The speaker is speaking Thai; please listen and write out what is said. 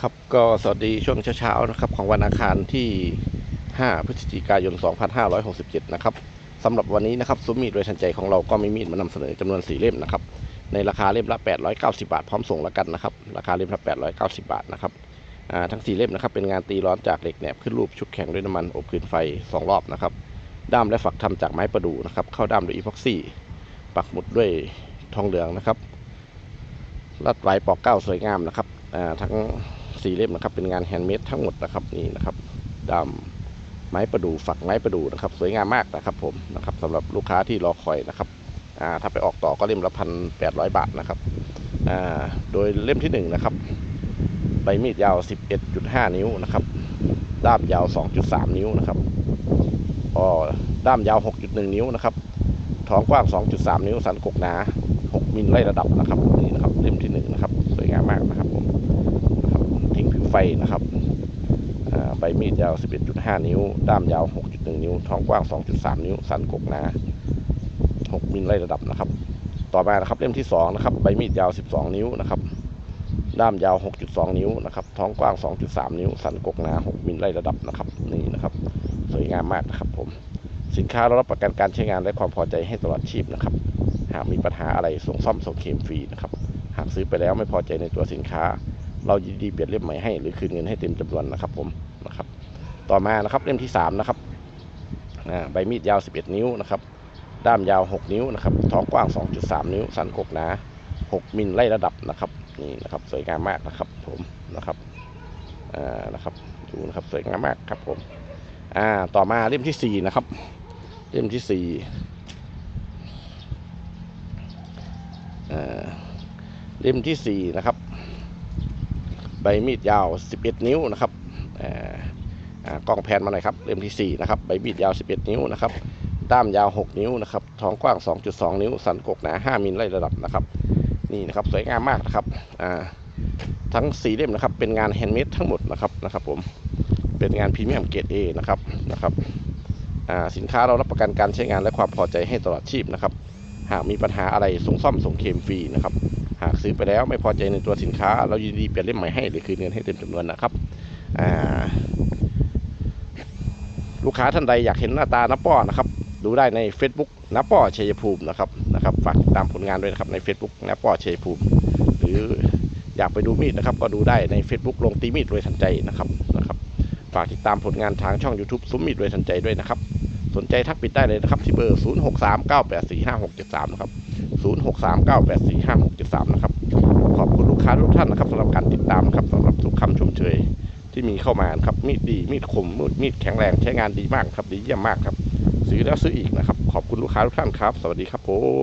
ครับก็สวัสดีช่วงเช้าๆนะครับของวันอังคารที่ 5 พฤศจิกายน 2567 นะครับสำหรับวันนี้นะครับซุ้มมีดโดยทันใจของเราก็มีมีดมานำเสนอจำนวน 4 เล่มนะครับ ในราคาเล่มละ 890 บาท พร้อมส่งแล้วกันนะครับ ราคาเล่มละ 890 บาทนะครับทั้ง 4 เล่มนะครับเป็นงานตีร้อนจากเหล็กแหนบขึ้นรูปชุดแข็งด้วยน้ำมันอบคืนไฟ 2 รอบนะครับ ด้ามและฝักทำจากไม้ประดู่นะครับ เข้าด้ามด้วยอีพ็อกซี่ ปักหมุดด้วยทองเหลืองนะครับลัดลายปอกเก้าสวยงามนะครับ ทั้งสี่เล่มนะครับ เป็นงานแฮนด์เมดทั้งหมดนะครับนี่นะครับดำไม้ประดู่ฝักไม้ประดู่นะครับ สวยงามมากนะครับผมนะครับสำหรับลูกค้าที่รอคอยนะครับถ้าไปออกต่อก็เล่มละพันแปดร้อยบาทนะครับโดยเล่มที่หนึ่งนะครับใบมีดยาว 11.5 นิ้วนะครับ ด้ามยาว 2.3 นิ้วนะครับอ๋อด้ามยาว 6.1 นิ้วนะครับ ท้องกว้าง 2.3 นิ้ว สันกกหนา 6 มิลไล่ระดับนะครับ นี่นะครับ เล่มที่หนึ่งนะครับ สวยงามมากนะครับ นะครับใบมีดยาว 11.5 นิ้ว ด้ามยาว 6.1 นิ้ว ท้องกว้าง 2.3 นิ้ว สันกกหนา 6 มิลไล่ระดับนะครับ ต่อมานะครับเล่มที่สองนะครับ ใบมีดยาว 12 นิ้วนะครับ ด้ามยาว 6.2 นิ้วนะครับ ท้องกว้าง 2.3 นิ้ว สันกกหนา 6 มิลไล่ระดับนะครับ นี่นะครับ สวยงามมากนะครับผม สินค้าเรารับประกันการใช้งานและความพอใจให้ตลอดชีพนะครับ หากมีปัญหาอะไรส่งซ่อมส่งเคลมฟรีนะครับ หากซื้อไปแล้วไม่พอใจในตัวสินค้า เรายินดีเปลี่ยนเล่มใหม่ให้หรือคืนเงินให้เต็มจำนวนนะครับผมนะครับ ต่อมานะครับเล่มที่สามนะครับใบมีดยาว 11 นิ้วนะครับ ด้ามยาว 6 นิ้วนะครับท้องกว้าง 2.3 นิ้ว สันกกหนา 6 มิลไล่ระดับนะครับนี่นะครับสวยงามมากนะครับผมนะครับอ่านะครับดูนะครับสวยงามมากครับผมอ่าต่อมาเล่มที่สี่นะครับ เล่มที่สี่อ่าเล่มที่สี่นะครับ มีดยาว 11 นิ้วนะครับกล้องแพนมาหน่อยครับเล่มที่สี่นะครับใบมีดยาว 11 นิ้วนะครับด้ามยาว 6 นิ้วนะครับท้องกว้าง 2.2 นิ้ว สันกกหนา 5 มิลไล่ระดับนะครับ นี่นะครับสวยงามมากนะครับทั้งสีเล่มนะครับ เป็นงานแฮนด์เมดทั้งหมดนะครับนะครับ ผมเป็นงานพรีเมียมเกรด A นะครับนะครับสินค้าเรารับประกันการใช้งานและความพอใจให้ตลอดชีพนะครับ หากมีปัญหาอะไรส่งซ่อมส่งเคมฟรีนะครับ หากซื้อไปแล้วไม่พอใจในตัวสินค้า เรายินดีเปลี่ยนเล่มใหม่ให้หรือคืนเงินให้เต็มจำนวนนะครับลูกค้าท่านใดอยากเห็นหน้าตาน้าป้อนะครับ ดูได้ใน Facebook น้าป้อชัยภูมินะครับนะครับฝากติดตามผลงานด้วยนะครับใน Facebook น้าป้อชัยภูมิ หรืออยากไปดูมีดนะครับ ก็ดูได้ใน Facebook ลงตีมีดโดยทันใจนะครับนะครับ ฝากติดตามผลงานทางช่อง YouTube ซุ้มมีดโดยทันใจด้วยนะครับ สนใจทักปิดได้เลยนะครับที่เบอร์ 0639845673 นะครับ 0639845673 นะครับ ขอบคุณลูกค้าทุกท่านนะครับสำหรับการติดตามครับสำหรับทุกคำชมเชยที่มีเข้ามานครับมีดดีมีดคมมีดมีดแข็งแรงใช้งานดีมากครับดีเยี่ยมมากครับ ซื้อแล้วซื้ออีกนะครับ ขอบคุณลูกค้าทุกท่านครับ สวัสดีครับผม